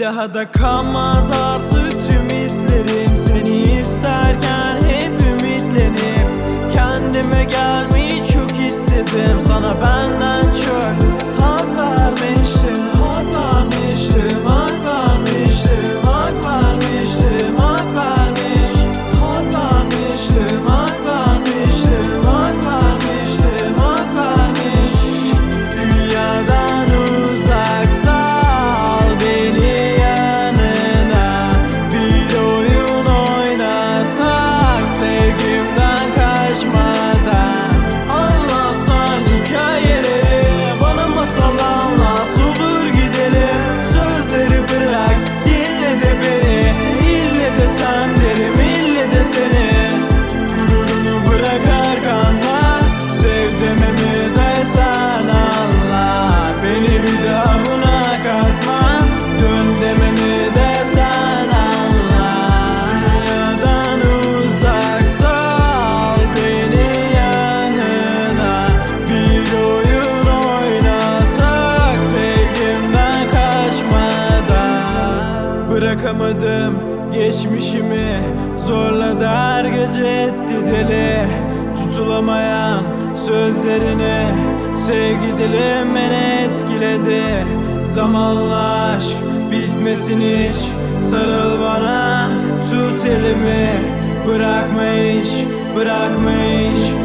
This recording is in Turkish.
daha da kalmaz artık tüm hislerim. Seni isterken hep ümitlenip Kendime gelmeyi çok istedim. Sana benden bırakamadım geçmişimi. Zorla da her gece etti deli. Tutulamayan sözlerini Sevgi dilim beni etkiledi. Zamanla aşk bitmesin hiç. Sarıl bana tut elimi. Bırakma hiç, bırakma hiç.